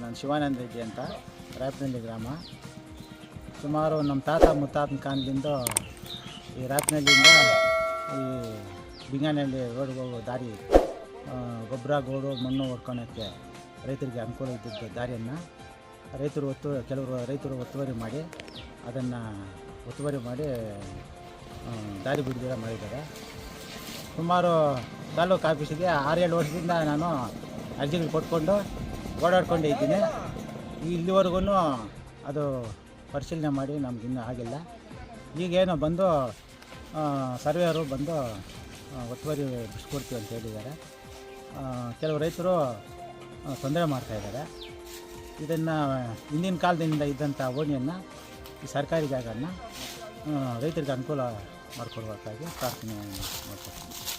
ನಾನು ಶಿವಾನಂದ ರೆಡ್ಡಿ ಅಂತ ರಾಯಪನಹಳ್ಳಿ ಗ್ರಾಮ. ಸುಮಾರು ನಮ್ಮ ತಾತ ಮುತ್ತಾತನ ಕಾಲದಿಂದ ಈ ರಾಯಪನಹಳ್ಳಿಯಿಂದ ಈ ಬಿಂಗಾನಹಳ್ಳಿ ರೋಡ್ಗೆ ಹೋಗೋ ದಾರಿ ಗೊಬ್ಬರ, ಗೋಡು, ಮಣ್ಣು ಹೊಡ್ಕೊಳಕ್ಕೆ ರೈತರಿಗೆ ಅನುಕೂಲ ಇದ್ದಿದ್ದ ದಾರಿಯನ್ನು ರೈತರು ಒತ್ತು, ಕೆಲವರು ರೈತರು ಒತ್ತುವರಿ ಮಾಡಿ ಅದನ್ನು ಒತ್ತುವರಿ ಮಾಡಿ ದಾರಿ ಬಿಡುಗಡೆ ಮಾಡಿದ್ದಾರೆ. ಸುಮಾರು ತಾಲೂಕು ಆಫೀಸಿಗೆ ಆರೇಳು ವರ್ಷದಿಂದ ನಾನು ಅರ್ಜಿಗಳು ಕೊಟ್ಕೊಂಡು ಓಡಾಡ್ಕೊಂಡೇ ಇದ್ದೀನಿ ಇಲ್ಲಿವರೆಗೂ ಅದು ಪರಿಶೀಲನೆ ಮಾಡಿ ನಮ್ಗೆ ಇನ್ನೂ ಆಗಿಲ್ಲ. ಈಗೇನೋ ಬಂದು ಸರ್ವೇಯರು ಬಂದು ಒತ್ತುವರಿ ಬಿಡಿಸ್ಕೊಡ್ತೀವಿ ಅಂತ ಹೇಳಿದ್ದಾರೆ. ಕೆಲವು ರೈತರು ತೊಂದರೆ ಮಾಡ್ತಾಯಿದ್ದಾರೆ ಇದನ್ನು, ಹಿಂದಿನ ಕಾಲದಿಂದ ಇದ್ದಂಥ ಓಣಿಯನ್ನು ಈ ಸರ್ಕಾರಿ ಜಾಗನ ರೈತರಿಗೆ ಅನುಕೂಲ ಮಾಡಿಕೊಡ್ಬೇಕಾಗಿ ಪ್ರಾರ್ಥನೆ ಮಾಡ್ತೀನಿ